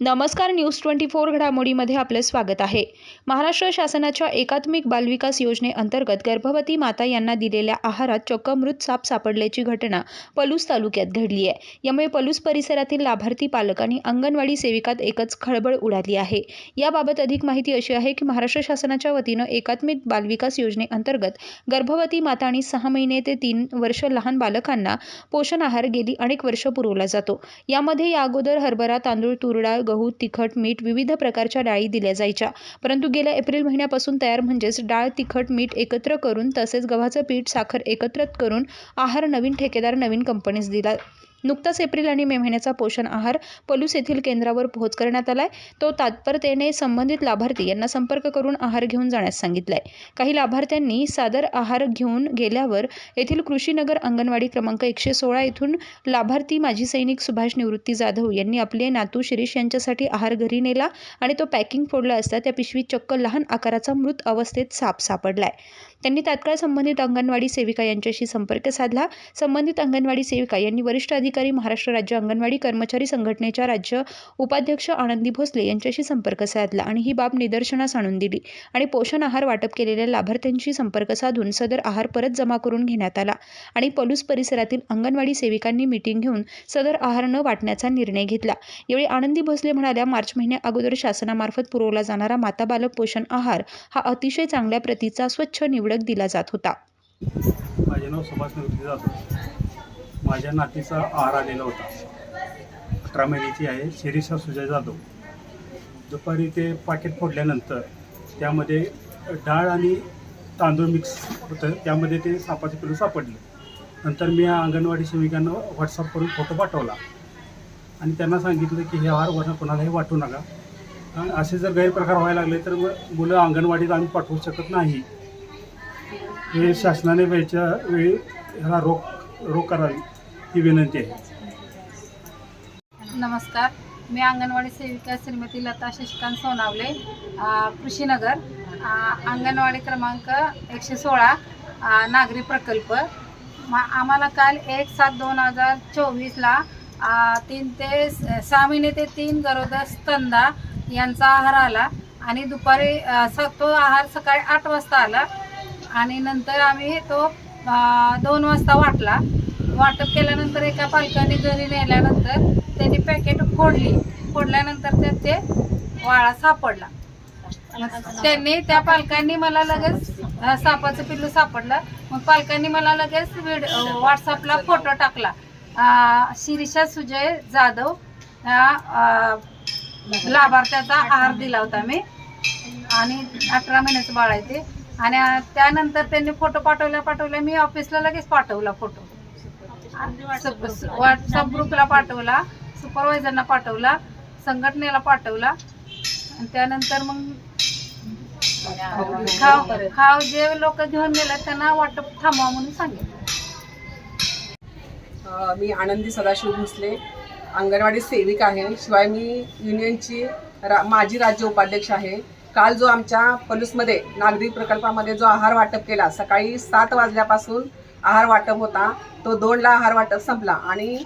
नमस्कार news twenty four घडामोडीमध्ये आपलं स्वागत आहे. महाराष्ट्र शासनाच्या एकात्मिक बालविकास योजनेअंतर्गत गर्भवती माता यांना दिलेल्या आहारात चक्क मृत साप सापडल्याची घटना पलूस तालुक्यात घडली आहे. यामुळे पलूस परिसरातील लाभार्थी पालक आणि अंगणवाडी सेविकात एकच खळबळ उडाली आहे. याबाबत अधिक माहिती अशी आहे की महाराष्ट्र शासनाच्या वतीनं एकात्मिक बालविकास योजनेअंतर्गत गर्भवती माता आणि सहा महिने ते तीन वर्ष लहान बालकांना पोषण आहार गेली अनेक वर्ष पुरवला जातो. यामध्ये या अगोदर हरभरा तांदूळ तुरडा गहू तिखट मीठ विविध प्रकारच्या डाळी दिल्या जायच्या. परंतु गेल्या एप्रिल महिन्यापासून तयार म्हणजेच डाळ तिखट मीठ एकत्र करून तसेच गव्हाचं पीठ साखर एकत्रित करून आहार नवीन ठेकेदार नवीन कंपनीस दिला. नुकताच एप्रिल आणि मे महिन्याचा पोषण आहार पलूस येथील केंद्रावर पोहोच करण्यात आलाय. तो तात्परतेने संबंधित लाभार्थी यांना संपर्क करून आहार घेऊन जाण्यास सांगितलाय. काही लाभार्थ्यांनी सादर आहार घेऊन गेल्यावर येथील कृषीनगर अंगणवाडी क्रमांक एकशे सोळा येथून लाभार्थी माजी सैनिक सुभाष निवृत्ती जाधव यांनी आपले नातू शिरीष यांच्यासाठी आहार घरी नेला आणि तो पॅकिंग फोडला असता त्या पिशवीत चक्क लहान आकाराचा मृत अवस्थेत साप सापडलाय. त्यांनी तात्काळ संबंधित अंगणवाडी सेविका यांच्याशी संपर्क साधला. संबंधित अंगणवाडी सेविका यांनी वरिष्ठ अधिकारी महाराष्ट्र राज्य अंगणवाडी कर्मचारी संघटनेच्या राज्य उपाध्यक्ष आनंदी भोसले यांच्याशी संपर्क साधला आणि ही बाब निदर्शनास आणून दिली आणि पोषण आहार वाटप केलेल्या लाभार्थ्यांशी संपर्क साधून सदर आहार परत जमा करून घेण्यात आला आणि पलूस परिसरातील अंगणवाडी सेविकांनी मिटिंग घेऊन सदर आहार न वाटण्याचा निर्णय घेतला. यावेळी आनंदी भोसले म्हणाल्या मार्च महिन्या अगोदर शासनामार्फत पुरवला जाणारा माता बालक पोषण आहार हा अतिशय चांगल्या प्रतीचा स्वच्छ निवडक दिला जात होता. माझे नाव सुभाष निवृत्ती जाधव. माझ्या नातीचा आहार आलेला होता. अठरा महिन्याची आहे. शिरीषा सुजय जाधव. दुपारी ते पाकिट फोडल्यानंतर त्यामध्ये डाळ आणि तांदूळ मिक्स होतं. त्यामध्ये ते सापाचे पिलू सापडले. नंतर मी या अंगणवाडी सेविकांना व्हॉट्सअप करून फोटो पाठवला. आणि त्यांना सांगितलं की हे आहार वर्ण कोणालाही वाटू नका. असे जर गैरप्रकार व्हायला लागले तर मुलं अंगणवाडीत आम्ही पाठवू शकत नाही. हे शासनाने वेळच्या वेळी ह्याला रोख रोख करावी ही विनंती आहे. नमस्कार. मी अंगणवाडी सेविका श्रीमती लता शशिकांत सोनावले कृषीनगर. अंगणवाडी क्रमांक एकशे सोळा नागरी प्रकल्प. मा आम्हाला काल एक सात दोन हजार चोवीसला तीन ते सहा महिने ते तीन गरोदर स्तंदा यांचा आहार आला आणि दुपारी स तो आहार सकाळी आठ वाजता आला. आणि नंतर आम्ही तो दोन वाजता वाटला. वाटप केल्यानंतर एका पालकाने घरी नेल्यानंतर त्यांनी पॅकेट फोडली. फोडल्यानंतर त्यात ते वाळा सापडला. त्यांनी त्या पालकांनी मला लगेच सापाचं पिल्लू सापडलं. मग पालकांनी मला लगेच व्हॉट्सअपला फोटो टाकला. शिरीषा सुजय जाधव या लाभार्थ्याचा आहार दिला होता मी. आणि अठरा महिन्याचं बाळ आहे ते. आणि त्यानंतर त्यांनी फोटो पाठवल्या पाठवल्या मी ऑफिसला लगेच पाठवला फोटो. व्हॉट्सअप ग्रुपला पाठवला सुपरवायझरना पाठवला संघटनेला पाठवला आणि त्यानंतर मग खाव खाव जे लोक घेऊन गेले त्यांना वाटप थांबवा म्हणून सांगितलं. मी आनंदी सदाशिव भोसले अंगणवाडी सेविका आहे. शिवाय मी युनियनची रा माजी राज्य उपाध्यक्ष आहे. काल जो आमच्या पलूसमध्ये नागरी प्रकल्पामध्ये जो आहार वाटप केला सकाळी सात वाजल्यापासून आहार वाटप होता. तो दोनला आहार वाटप संपला आणि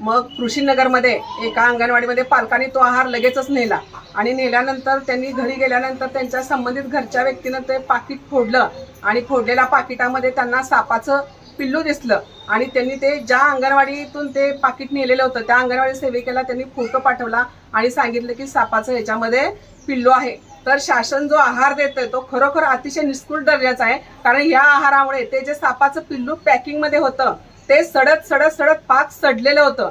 मग कृषीनगरमध्ये एका अंगणवाडीमध्ये पालकांनी तो आहार लगेचच नेला आणि नेल्यानंतर त्यांनी घरी गेल्यानंतर त्यांच्या संबंधित घरच्या व्यक्तीनं ते पाकिट फोडलं आणि फोडलेल्या पाकिटामध्ये त्यांना सापाचं पिल्लू दिसलं. आणि त्यांनी ते ज्या अंगणवाडीतून ते पाकिट नेलेलं होतं त्या अंगणवाडी सेविकेला त्यांनी फोटो पाठवला आणि सांगितलं की सापाचं याच्यामध्ये पिल्लू आहे. तर शासन जो आहार देतोय तो खरोखर अतिशय निष्कृत दर्जाचा आहे. कारण या आहारामुळे ते जे सापाचं पिल्लू पॅकिंगमध्ये होतं ते सडत सडत सडत पाक सडलेलं होतं.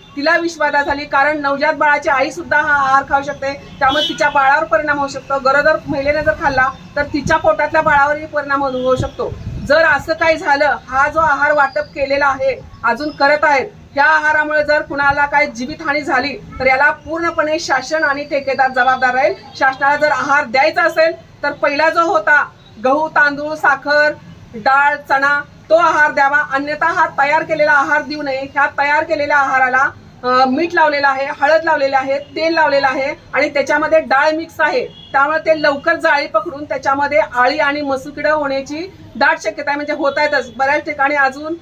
तिला विषबाधा झाली कारण नवजात बाळाची आई सुद्धा हा आहार खाऊ शकते. त्यामुळे तिच्या बाळावर परिणाम होऊ शकतो. गरोदर महिलेने जर खाल्ला तर तिच्या पोटातल्या बाळावरही परिणाम होऊ होऊ शकतो. जर असं काही झालं हा जो आहार वाटप केलेला आहे अजून करत आहेत ह्या आहारामुळे जर कुणाला काय जीवितहानी झाली तर याला पूर्णपणे शासन आणि ठेकेदार जबाबदार राहील. शासनाला जर आहार द्यायचा असेल तर पहिला जो होता गहू तांदूळ साखर डाळ चणा तो आहार द्यावा. अन्यथा हा तयार केलेला आहार देऊ नये. ह्या तयार केलेल्या आहाराला मीठ लावलेलं आहे हळद लावलेलं आहे तेल लावलेलं आहे आणि त्याच्यामध्ये डाळ मिक्स आहे. त्यामुळे ते लवकर जाळी पकडून त्याच्यामध्ये आळी आणि मसुकिड होण्याची दाट शक्यता आहे. म्हणजे होत आहेतच बऱ्याच ठिकाणी अजून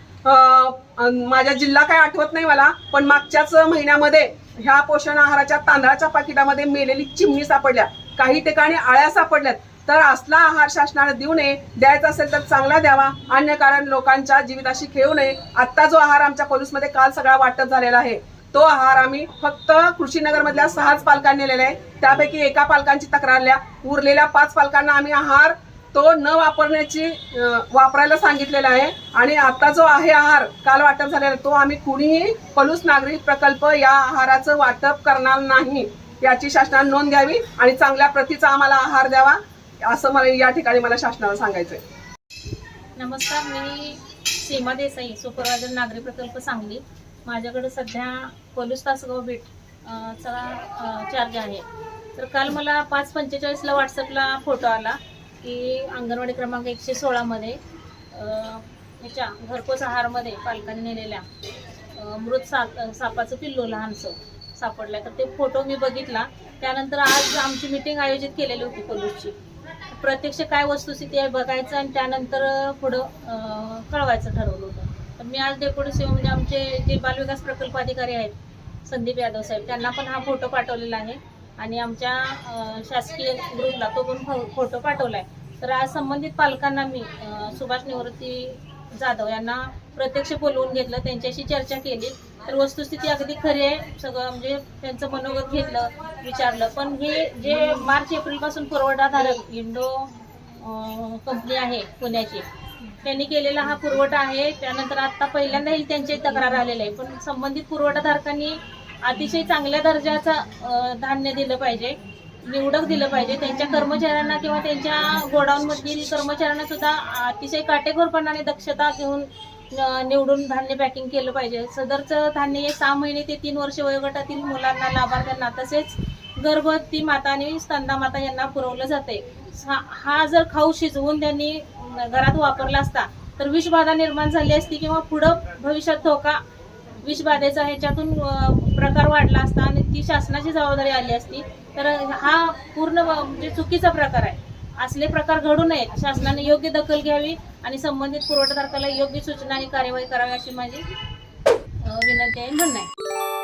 माझ्या जिल्हा काय आठवत नाही मला पण मागच्याच महिन्यामध्ये ह्या पोषण आहाराच्या तांदळाच्या पाकिटामध्ये मेलेली चिमणी सापडल्या. काही ठिकाणी आळ्या सापडल्यात. तर असला आहार शासनाने देऊ नये द्यायचा असेल तर चांगला द्यावा. अन्य कारण लोकांच्या जीविताशी खेळू नये. आत्ता जो आहार आमच्या पोलीसमध्ये काल सगळा वाटप झालेला आहे. तो आहार आम्ही फक्त कृषीनगर मधल्या सहाच पालकांनी नेलेला आहे. त्यापैकी एका पालकांची तक्रारल्या उरलेल्या पाच पालकांना आम्ही आहार तो न वापरण्याची वापरायला सांगितलेला आहे. आणि आता जो आहे आहार काल वाटप झालेला तो आम्ही कुणीही पलूस नागरिक प्रकल्प या आहाराचं वाटप करणार नाही. याची शासनाने नोंद घ्यावी आणि चांगल्या प्रतीचा आम्हाला आहार द्यावा असं मला या ठिकाणी मला शासनाला सांगायचंय. नमस्कार मी सीमा देसाई सुपरवायझर नागरी प्रकल्प सांगली. माझ्याकडे सध्या पोलीस तासगाव बीट चा चार्ज आहे. तर काल मला पाच पंचेचाळीसला व्हॉट्सअपला फोटो आला की अंगणवाडी क्रमांक एकशे सोळामध्ये ह्याच्या घरपोच आहारमध्ये पालकांनी नेलेल्या मृत साप सापाचं पिल्लू लहानसं सापडलं तर ते फोटो मी बघितला. त्यानंतर आज आमची मिटिंग आयोजित केलेली होती पोलीसची. प्रत्यक्ष काय वस्तुस्थिती आहे बघायचं आणि त्यानंतर पुढं कळवायचं ठरवलं होतं. मी आज डेप्युटी म्हणजे आमचे जे बालविकास प्रकल्प अधिकारी आहेत संदीप यादव साहेब त्यांना पण हा फोटो पाठवलेला आहे. आणि आमच्या शासकीय ग्रुपला तो पण फो- फोटो पाठवला आहे तर आज संबंधित पालकांना मी सुभाष निवृत्ती जाधव यांना प्रत्यक्ष बोलवून घेतलं त्यांच्याशी चर्चा केली. तर वस्तुस्थिती अगदी खरी आहे. सगळं म्हणजे त्यांचं मनोगत घेतलं विचारलं. पण हे जे मार्च एप्रिलपासून पुरवठाधारक इंडो कंपनी आहे पुण्याची त्यांनी केलेला हा पुरवठा आहे. त्यानंतर आता पहिल्यांदाही त्यांची तक्रार आलेली आहे. पण संबंधित पुरवठाधारकांनी अतिशय चांगल्या दर्जाचं धान्य दिलं पाहिजे निवडक दिलं पाहिजे. त्यांच्या कर्मचाऱ्यांना किंवा त्यांच्या गोडाऊनमधील कर्मचाऱ्यांना सुद्धा अतिशय काटेकोरपणाने दक्षता घेऊन निवडून धान्य पॅकिंग केलं पाहिजे. सदरचं धान्य हे सहा महिने ते तीन वर्ष वयोगटातील मुलांना लाभार्थ्यांना तसेच गर्भवती माता आणि स्तंदा माता यांना पुरवलं जाते हा हा जर खाऊ शिजवून त्यांनी घरात वापरला असता तर विषबाधा निर्माण झाली असती किंवा पुढं भविष्यात धोका विषबाधेचा ह्याच्यातून प्रकार वाढला असता आणि ती शासनाची जबाबदारी आली असती तर हा पूर्ण म्हणजे चुकीचा प्रकार आहे. असले प्रकार घडू नयेत. शासनाने योग्य दखल घ्यावी आणि संबंधित पुरवठादाराला योग्य सूचना आणि कार्यवाही करावी अशी माझी विनंती आहे म्हणणं आहे.